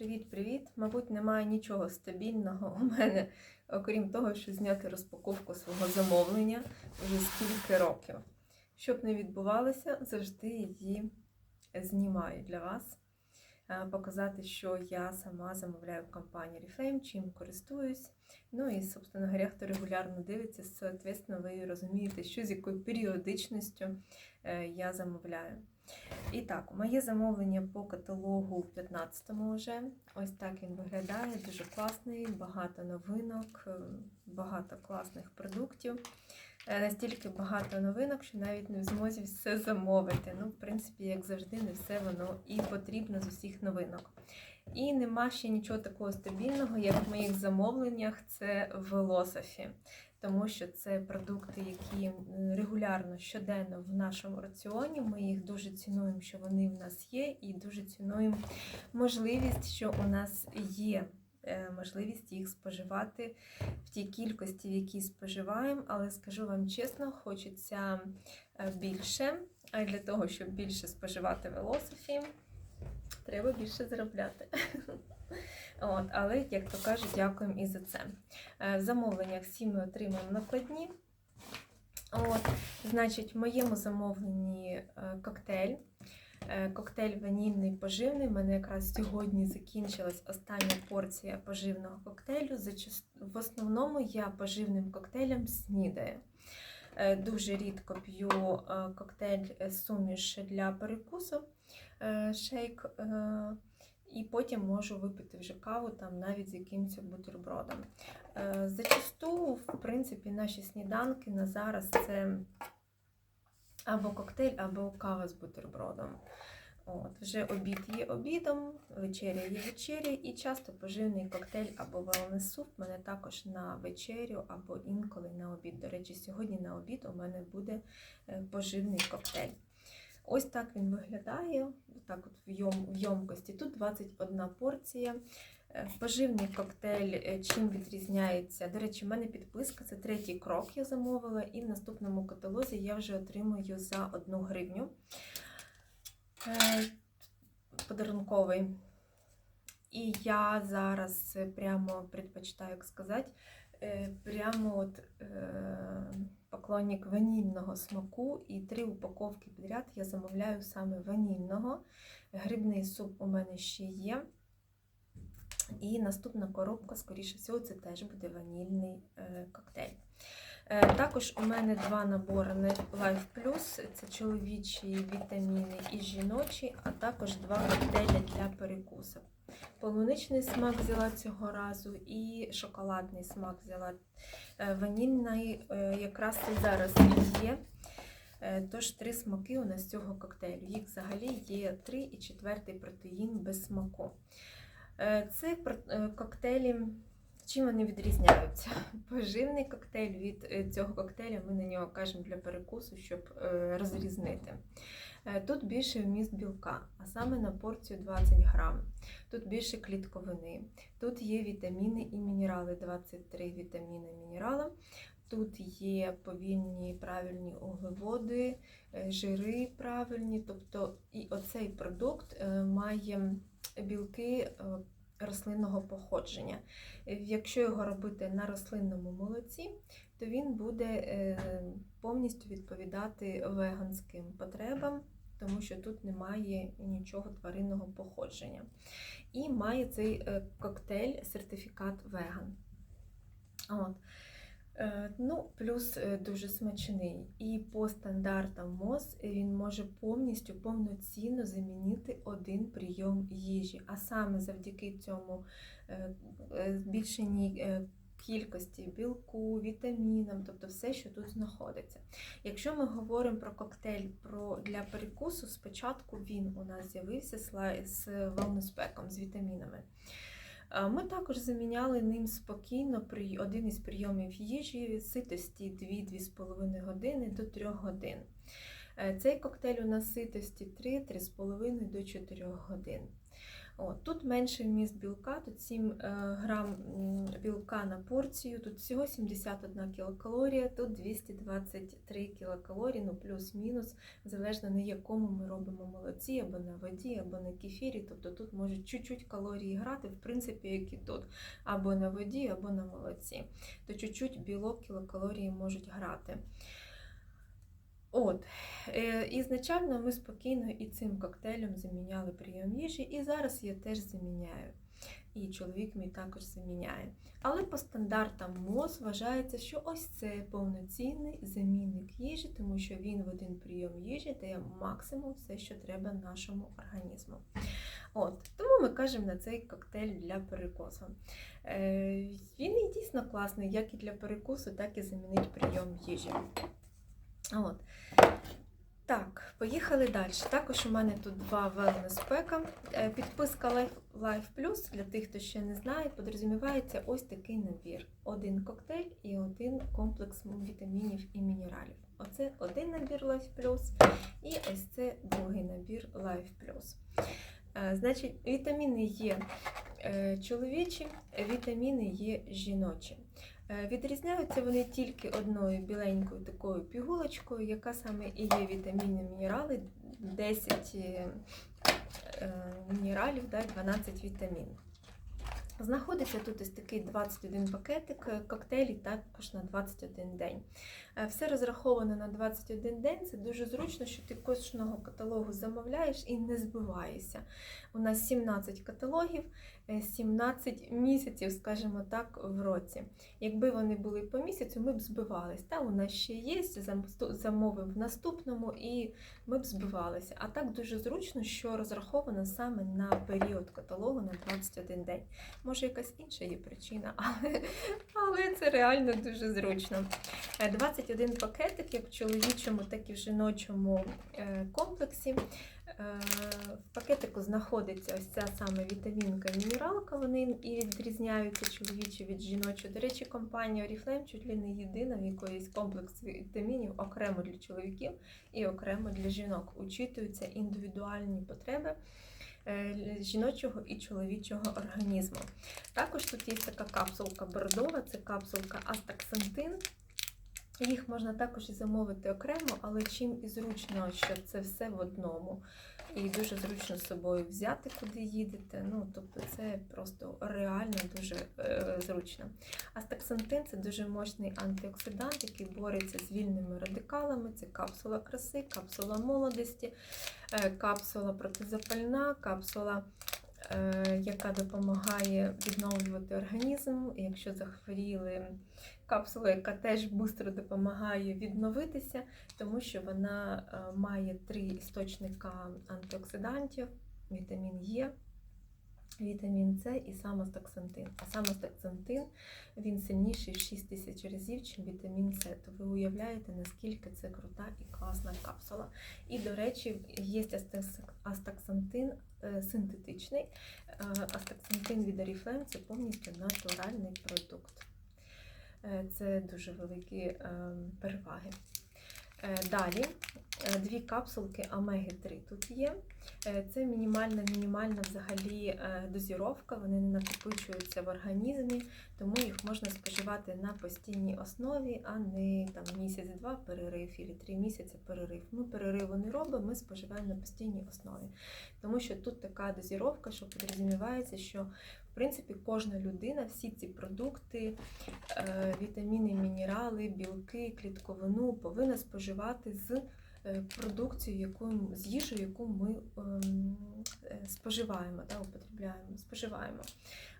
Привіт-привіт! Мабуть, немає нічого стабільного у мене, окрім того, що зняти розпаковку свого замовлення вже скільки років. Щоб не відбувалося, завжди її знімаю для вас. Показати, що я сама замовляю в компанії Reflame, чим користуюсь. Ну і, собственно говоря, хто регулярно дивиться, соответственно, ви розумієте, що з якою періодичністю е, я замовляю. І так, моє замовлення по каталогу 15-му вже. Ось так він виглядає, дуже класний, багато новинок, е, багато класних продуктів. Е, Настільки багато новинок, що навіть не в змозі все замовити. Ну, в принципі, як завжди, не все воно і потрібно з усіх новинок. І нема ще нічого такого стабільного, як в моїх замовленнях, це Велософі. Тому що це продукти, які регулярно щоденно в нашому раціоні. Ми їх дуже цінуємо, що вони в нас є, і дуже цінуємо можливість, що у нас є е, можливість їх споживати в тій кількості, в якій споживаємо. Але скажу вам чесно, хочеться е, більше. А для того, щоб більше споживати велософі, треба більше заробляти. От, але, як то кажуть, дякуємо і за це. Е, В замовленнях всі ми отримаємо накладні. От, значить, в моєму замовленні е, коктейль. Е, Коктейль ванільний поживний. У мене якраз сьогодні закінчилась остання порція поживного коктейлю. В основному я поживним коктейлем снідаю. Дуже рідко п'ю коктейль суміш для перекусу, шейк. І потім можу випити вже каву там навіть з якимось бутербродом. Е, Зачасту, в принципі, наші сніданки на зараз це або коктейль, або кава з бутербродом. От, вже обід є обідом, вечеря є вечеря, і часто поживний коктейль або wellness суп в мене також на вечерю, або інколи на обід. До речі, сьогодні на обід у мене буде е, поживний коктейль. Ось так він виглядає, так от в йом- в йомкості. Тут 21 порція. Е, Поживний коктейль е, чим відрізняється? До речі, в мене підписка, це третій крок я замовила, і в наступному каталозі я вже отримую за 1 гривню. Е, Подарунковий. І я зараз прямо предпочитаю, як сказати, прямо от е, поклонник ванільного смаку, і три упаковки підряд я замовляю саме ванільного. Грибний суп у мене ще є. І наступна коробка, скоріше всього, це теж буде ванільний е, коктейль. Е, також у мене два набори Life Plus. Це чоловічі вітаміни і жіночі, а також два коктейлі для перекусу. Полуничний смак взяла цього разу і шоколадний смак взяла. Е, Ванільний е, якраз це зараз є. Е, Тож три смаки у нас цього коктейлю. Їх взагалі є три і четвертий протеїн без смаку. Це коктейлі, чим вони відрізняються? Поживний коктейль від цього коктейля, ми на нього кажемо для перекусу, щоб розрізнити. Е, Тут більше вміст білка, а саме на порцію 20 грам. Тут більше клітковини. Тут є вітаміни і мінерали, 23 вітаміни і мінерали. Тут є повільні правильні углеводи, е, жири правильні. Тобто і оцей продукт е, має білки рослинного походження. Якщо його робити на рослинному молоці, то він буде е, повністю відповідати веганським потребам, тому що тут немає нічого тваринного походження. І має цей е, коктейль сертифікат веган. От. Е, Ну, плюс дуже смачний. І по стандартам МОЗ він може повністю повноцінно замінити один прийом їжі. А саме завдяки цьому збільшеній кількості білку, вітамінам, тобто все, що тут знаходиться. Якщо ми говоримо про коктейль про, для перекусу, спочатку він у нас з'явився з ла- з вітамінами. Ми також заміняли ним спокійно при один із прийомів їжі ситості 2-2,5 години до 3 годин. Е, Цей коктейль у нас ситості 3-3,5 до 4 годин. От, тут менший вміст білка, тут 7 е, грам білка на порцію, тут всього 71 кілокалорія, тут 223 кілокалорії, ну плюс-мінус, залежно на якому ми робимо молоці, або на воді, або на кефірі. Тобто тут можуть чуть-чуть калорії грати, в принципі, як і тут, або на воді, або на молоці. То чуть-чуть білок, кілокалорії можуть грати. От, е, ізначально ми спокійно і цим коктейлем заміняли прийом їжі, і зараз я теж заміняю. І чоловік мій також заміняє. Але по стандартам МОЗ вважається, що ось це повноцінний замінник їжі, тому що він в один прийом їжі дає максимум все, що треба нашому організму. От, Тому ми кажемо на цей коктейль для перекусу. Е, він і дійсно класний, як і для перекусу, так і замінить прийом їжі. От. Так, поїхали далі. Також у мене тут два wellness пека. Е, Підписка Life, Life Plus, для тих, хто ще не знає, подрозумівається ось такий набір. Один коктейль і один комплекс вітамінів і мінералів. Оце один набір Life Plus і ось це другий набір Life Plus. Е, Значить, вітаміни є е, чоловічі, вітаміни є жіночі. Е, Відрізняються вони тільки одною біленькою такою пігулочкою, яка саме і є вітаміни, мінерали, 10 е, е, мінералів, 12 вітамінів. Знаходиться тут ось такий 21 пакетик, коктейлі також на 21 день. Все розраховано на 21 день. Це дуже зручно, що ти кожного каталогу замовляєш і не збиваєшся. У нас 17 каталогів, 17 місяців, скажімо так, в році. Якби вони були по місяцю, ми б збивались. Та у нас ще є, зам- замовимо в наступному і ми б збивалися. А так дуже зручно, що розраховано саме на період каталогу на 21 день. Може, якась інша є причина, але, але це реально дуже зручно. Е, 21 пакетик, як в чоловічому, так і в жіночому е, комплексі. Е, В пакетику знаходиться ось ця саме вітамінка мінералка. Вони і відрізняються чоловічі від жіночої. До речі, компанія Oriflame чуть ли не єдина, в якої є комплекс вітамінів окремо для чоловіків і окремо для жінок. Учитуються індивідуальні потреби е, жіночого і чоловічого організму. Також тут є така капсулка бордова, це капсулка Астаксантин. Їх можна також і замовити окремо, але чим і зручно, що це все в одному. І дуже зручно з собою взяти, куди їдете. Ну, тобто це просто реально дуже е, зручно. Астаксантин це дуже мощний антиоксидант, який бореться з вільними радикалами. Це капсула краси, капсула молодості, е, капсула протизапальна, капсула яка допомагає відновлювати організм. Якщо захворіли, капсула, яка теж швидко допомагає відновитися, тому що вона е, має три істочника антиоксидантів: вітамін Е, вітамін С і самостаксантин. А самостаксантин він сильніший в 6 тисяч разів, ніж вітамін С. То ви уявляєте, наскільки це крута і класна капсула. І, до речі, є астаксантин е, синтетичний. Е, Астаксантин від Oriflame – це повністю натуральний продукт. Е, Це дуже великі е, переваги. Е, Далі е, дві капсулки омеги 3 тут є. Е, Це мінімальна, мінімальна взагалі дозіровка, вони не накопичуються в організмі, тому їх можна споживати на постійній основі, а не там місяць-два перерив або три місяці перерив. Ми перериву не робимо, ми споживаємо на постійній основі. Тому що тут така дозіровка, що підрозумівається, що в принципі кожна людина всі ці продукти, е, вітаміни, мінерали, білки, клітковину повинна споживати з е, продукцією, яку з їжею, яку ми ем, е, споживаємо, да, употребляємо, споживаємо.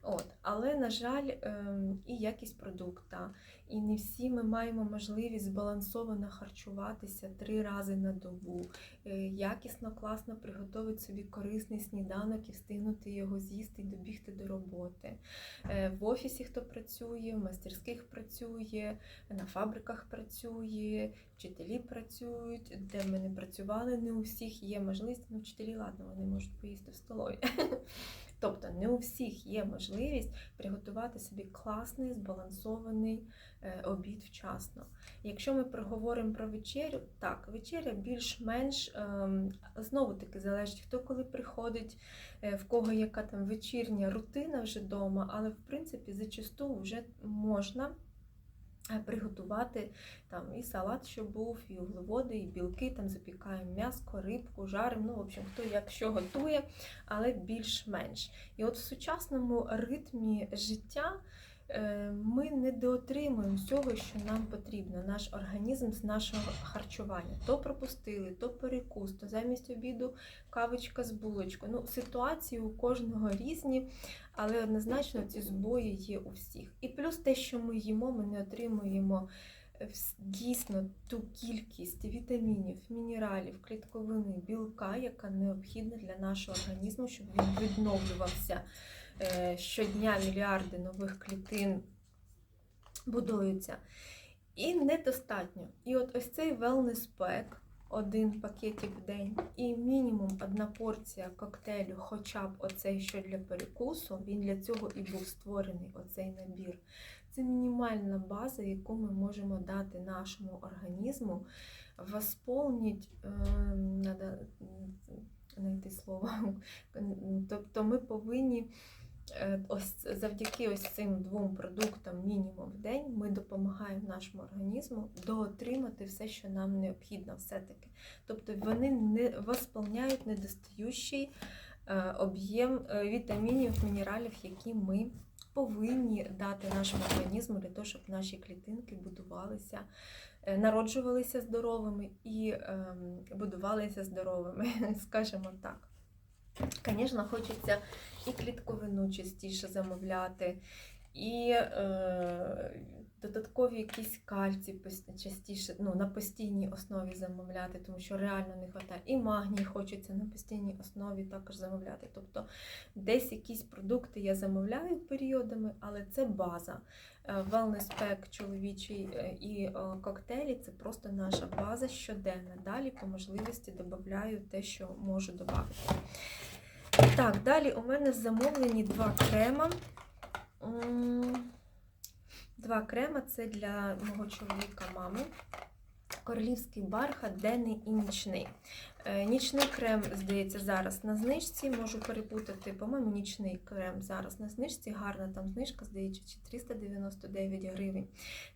От. Але, на жаль, ем, і якість продукта, і не всі ми маємо можливість збалансовано харчуватися три рази на добу, е, якісно, класно приготувати собі корисний сніданок і встигнути його з'їсти і добігти до роботи. Е, В офісі хто працює, в мастерських працює, на фабриках працює, вчителі працюють, де ми не працювали, не у всіх є можливість. Ну, вчителі, ладно, вони можуть поїсти в столові. Тобто не у всіх є можливість приготувати собі класний збалансований е, обід вчасно. Якщо ми проговоримо про вечерю, так, вечеря більш-менш ем, знову таки залежить, хто коли приходить, е, в кого яка там вечірня рутина вже вдома, але в принципі зачасту вже можна. Приготувати там і салат, що був, і углеводи, і білки, там запікаємо м'яско, рибку, жаримо. Ну, в общем, хто як що готує, але більш-менш. І от в сучасному ритмі життя ми не доотримуємо всього, що нам потрібно. Наш організм з нашого харчування. То пропустили, то перекус, то замість обіду кавочка з булочкою. Ну, ситуації у кожного різні, але однозначно ці збої є у всіх. І плюс те, що ми їмо, ми не отримуємо е, дійсно ту кількість вітамінів, мінералів, клітковини, білка, яка необхідна для нашого організму, щоб він відновлювався. Е, Щодня мільярди нових клітин будуються. І недостатньо. І от ось цей wellness pack, один пакетик в день, і мінімум одна порція коктейлю, хоча б оцей, що для перекусу, він для цього і був створений, оцей набір. Це мінімальна база, яку ми можемо дати нашому організму, восполнить, е, надо знайти слово. Тобто ми повинні ось завдяки ось цим двом продуктам мінімум в день ми допомагаємо нашому організму доотримати все, що нам необхідно все-таки. Тобто вони не восполняють недостаючий е, об'єм е, вітамінів, мінералів, які ми повинні дати нашому організму для того, щоб наші клітинки будувалися, е, народжувалися здоровими і ем, будувалися здоровими, скажімо так. Звісно, хочеться і клітковину частіше замовляти, і е, додаткові якісь кальці частіше ну, на постійній основі замовляти, тому що реально не вистачає. І магній хочеться на постійній основі також замовляти. Тобто десь якісь продукти я замовляю періодами, але це база. Pack чоловічий е, і е, коктейлі це просто наша база щоденна. Далі по можливості додаю те, що можу додати. Так, далі у мене замовлені два крема. Два крема це для мого чоловіка мами. Королівський бархат, денний і нічний. Е, Нічний крем, здається, зараз на знижці. Можу перепутати, по-моєму, нічний крем зараз на знижці. Гарна там знижка, здається, 399 гривень.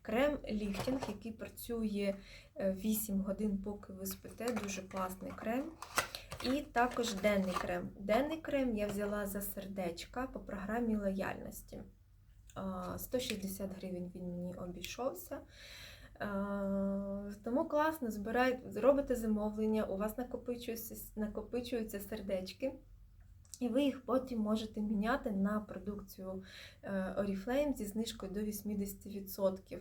Крем ліфтінг, який працює е, 8 годин, поки ви спите. Дуже класний крем. І також денний крем. Денний крем я взяла за сердечка по програмі лояльності. 160 гривень він мені обійшовся. Тому класно, збираєте, робите замовлення, у вас накопичуються, накопичуються сердечки, і ви їх потім можете міняти на продукцію е, Oriflame зі знижкою до 80%.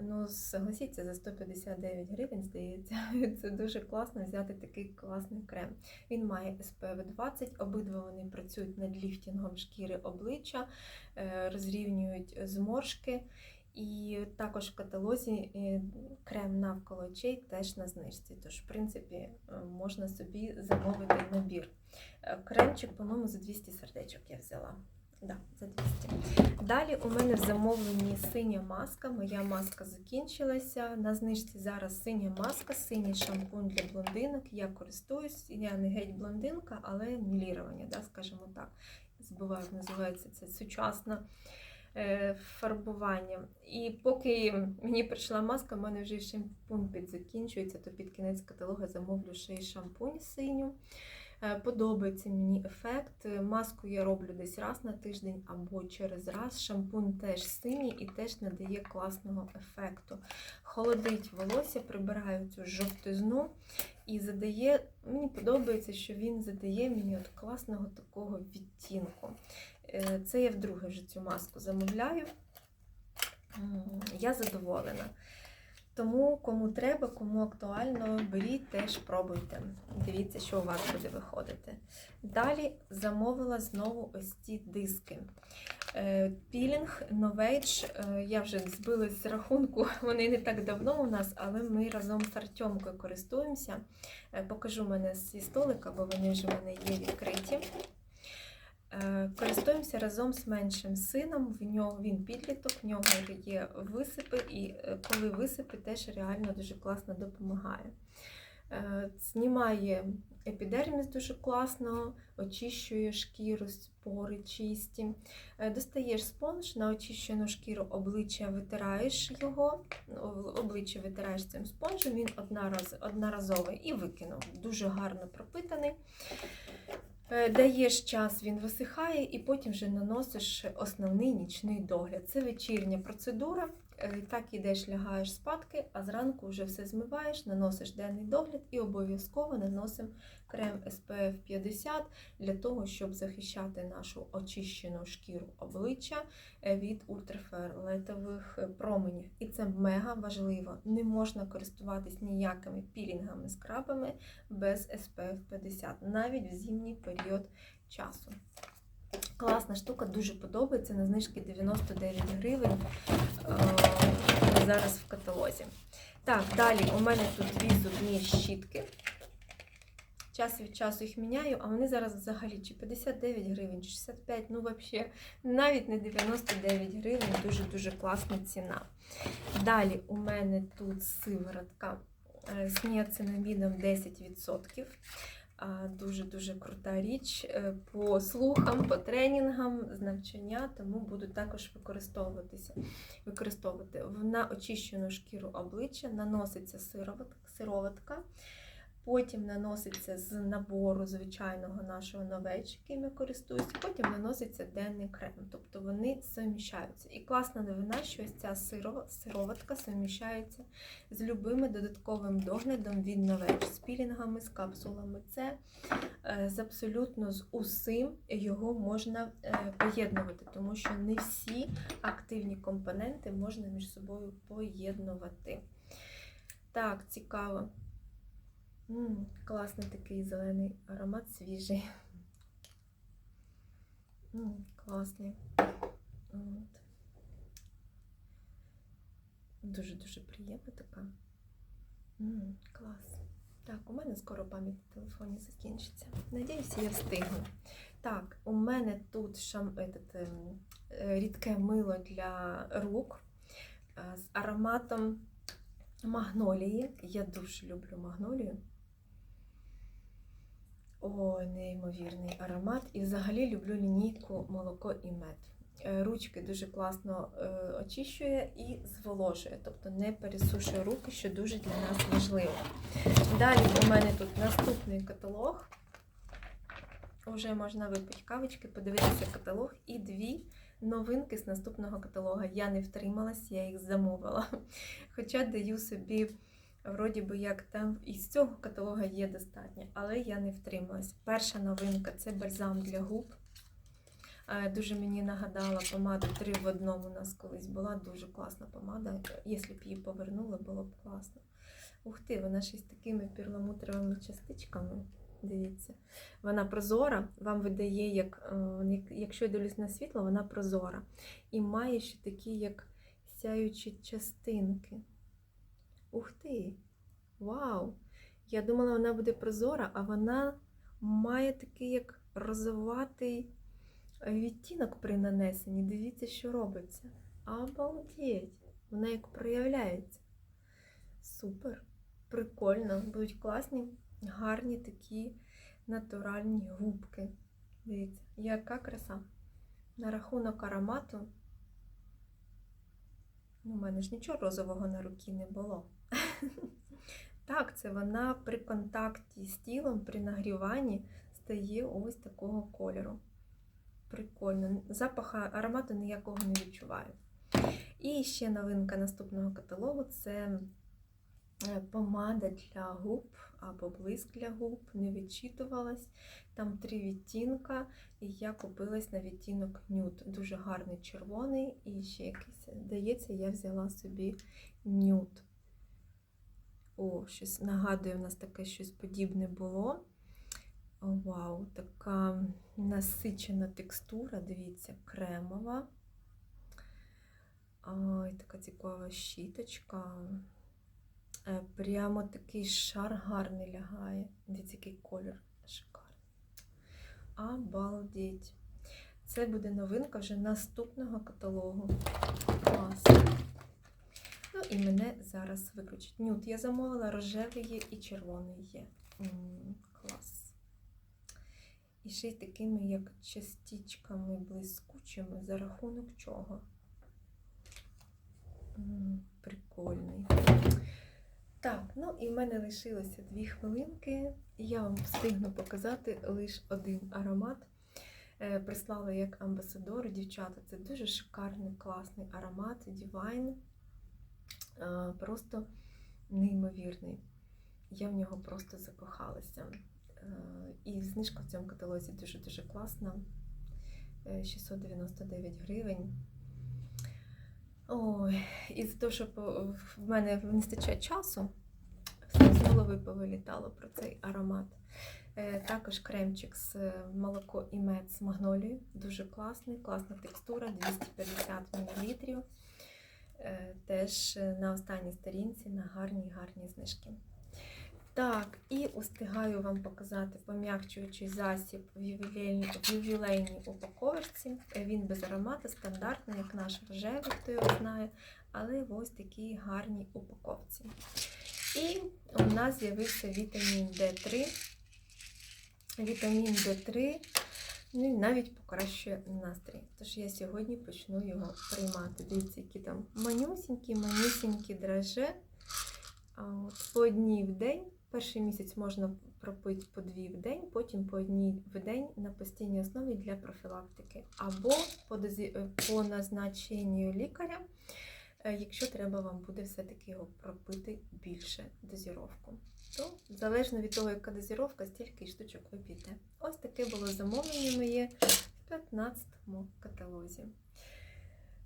Ну, согласіться, за 159 гривень, здається, це дуже класно взяти такий класний крем. Він має SPF 20, обидва вони працюють над ліфтінгом шкіри обличчя, е, розрівнюють зморшки. І також в каталозі е, крем навколо очей теж на знижці. Тож, в принципі, е, можна собі замовити набір. Кремчик, по-моєму, за 200 сердечок я взяла. Да, за 200. Далі у мене в замовленні синя маска. Моя маска закінчилася. На знижці зараз синя маска, синій шампунь для блондинок. Я користуюсь, я не геть блондинка, але мілірування, да, скажімо так. Забуваю, як називається це сучасна е, фарбування. І поки мені прийшла маска, в мене вже шампунь підзакінчується, то під кінець каталогу замовлю ще й шампунь синю. Е, Подобається мені ефект. Маску я роблю десь раз на тиждень або через раз. Шампунь теж синій і теж надає класного ефекту. Холодить волосся, прибираю цю жовтизну і задає. Мені подобається, що він задає мені от класного такого відтінку. Е, Це я вдруге вже цю маску замовляю. Я задоволена. Тому кому треба, кому актуально, беріть, теж пробуйте. Дивіться, що у вас буде виходити. Далі замовила знову ось ці диски. Е, Пілінг Novage, е, я вже збилась з рахунку, вони не так давно у нас, але ми разом з Артемкою користуємося. Е, Покажу мене зі столика, бо вони вже в мене є відкриті. Е, Користуємося разом з меншим сином. В нього він підліток, в нього є висипи, і е, коли висипи, теж реально дуже класно допомагає. Е, Знімає епідерміс дуже класно, очищує шкіру, спори чисті. Достаєш спонж на очищену шкіру обличчя, витираєш його, обличчя витираєш цим спонжем, він одноразовий і викинув. Дуже гарно пропитаний. Е, Даєш час, він висихає, і потім вже наносиш основний нічний догляд. Це вечірня процедура. Е, Так ідеш, лягаєш спадки, а зранку вже все змиваєш, наносиш денний догляд і обов'язково наносимо крем SPF 50 для того, щоб захищати нашу очищену шкіру обличчя е, від ультрафіолетових е, променів. І це мега важливо. Не можна користуватись ніякими пілінгами, скрабами без SPF 50, навіть в зимній період часу. Класна штука, дуже подобається. На знижки 99 гривень е, зараз в каталозі. Так, далі у мене тут дві зубні щітки. Час від часу їх міняю, а вони зараз взагалі чи 59 гривень, чи 65, ну взагалі навіть не 99 гривень, дуже-дуже класна ціна. Далі у мене тут сиворотка е, з ніацинамідом 10%. Дуже-дуже крута річ е, по слухам, по тренінгам з навчання, тому буду також використовуватися. використовувати. На очищену шкіру обличчя наноситься сироватка, потім наноситься з набору звичайного нашого новечки, яким я користуюсь, потім наноситься денний крем. Тобто вони суміщаються. І класна новина, що ось ця сироватка суміщається з любими додатковим доглядом від новеч, з пілінгами, з капсулами. Це е, з абсолютно з усім його можна е, поєднувати, тому що не всі активні компоненти можна між собою поєднувати. Так, цікаво. М класний такий зелений аромат, свіжий. м класний. От. Дуже-дуже приємна така. м клас. Так, у мене скоро пам'ять на телефоні закінчиться. Надіюся, я встигну. Так, у мене тут шам... этот, ем, е, рідке мило для рук е, з ароматом магнолії. Я дуже люблю магнолію. Ой, неймовірний аромат. І взагалі люблю лінійку молоко і мед. Е, Ручки дуже класно е, очищує і зволожує, тобто не пересушує руки, що дуже для нас важливо. Далі у мене тут наступний каталог. Уже можна випити кавички, подивитися каталог і дві новинки з наступного каталога. Я не втрималась, я їх замовила. Хоча даю собі, вроді би, як там із цього каталога є достатньо, але я не втрималась. Перша новинка це бальзам для губ. Е, Дуже мені нагадала помада 3 в одному у нас колись була. Дуже класна помада. Якщо б її повернула, було б класно. Ух ти, вона ще з такими перламутровими частичками. Дивіться, вона прозора, вам видає, як, е, як- якщо я дивлюсь на світло, вона прозора. І має ще такі, як сяючі частинки. Ух ти! Вау! Я думала, вона буде прозора, а вона має такий як розоватий відтінок при нанесенні. Дивіться, що робиться. Обалдеть! Вона як проявляється. Супер! Прикольно, будуть класні, гарні такі натуральні губки. Дивіться, яка краса. На рахунок аромату. Ну, у мене ж нічого розового на руці не було. Так, це вона при контакті з тілом, при нагріванні стає ось такого кольору. Прикольно. Запаха аромату ніякого не відчуваю. І ще новинка наступного каталогу це е, помада для губ або блиск для губ. Не відчитувалась. Там три відтінка, і я купилась на відтінок нюд. Дуже гарний червоний і ще якийсь. Здається, я взяла собі нюд. О, щось нагадує, у нас таке щось подібне було. О, вау, така насичена текстура, дивіться, кремова. Ой, така цікава щіточка. Е, Прямо такий шар гарний лягає. Дивіться, який колір шикарний. Обалдеть. Це буде новинка вже наступного каталогу. Клас. Ну і мене зараз виключить. Нюд я замовила, рожевий є і червоний є. М, клас. І ще й такими, як частичками блискучими, за рахунок чого. М, Прикольний. Так, ну і в мене лишилося дві хвилинки. Я вам встигну показати лише один аромат. Е, Прислала як амбасадор. Дівчата, це дуже шикарний, класний аромат Divine. Е, Просто неймовірний. Я в нього просто закохалася. Е, І знижка в цьому каталозі дуже-дуже класна. Е, 699 гривень. Ой, і за те, що в мене не вистачає часу, все з голови повилітало про цей аромат. Е, Також кремчик з е, молоко і мед з магнолією. Дуже класний, класна текстура, 250 мл. Теж е, на останній сторінці на гарні гарні знижки. Так, і устигаю вам показати пом'якчуючий засіб в ювілейній, в ювілейній упаковочці. Е, Він без аромату, стандартний, як наш рожевий, хто його знає, але ось такій гарній упаковці. І у нас з'явився вітамін D3. Вітамін D3 ну, і навіть покращує настрій. Тож я сьогодні почну його приймати. Дивіться, які там манюсінькі, манюсінькі драже. По одній в день. Перший місяць можна пропити по дві в день, потім по одній в день на постійній основі для профілактики. Або по, дозі... е, по назначенню лікаря, е, якщо треба вам буде все-таки його пропити більше дозіровку. То залежно від того, яка дозіровка, стільки й штучок ви п'єте. Ось таке було замовлення моє в 15-му каталозі.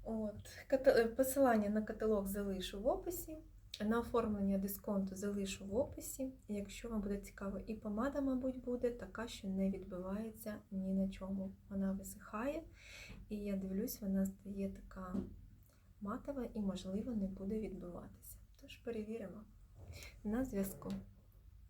От, е, Посилання на каталог залишу в описі. На оформлення дисконту залишу в описі. Якщо вам буде цікаво, і помада, мабуть, буде така, що не відбивається ні на чому. Вона висихає, і я дивлюсь, вона стає така матова і, можливо, не буде відбиватися. Тож перевіримо. На зв'язку.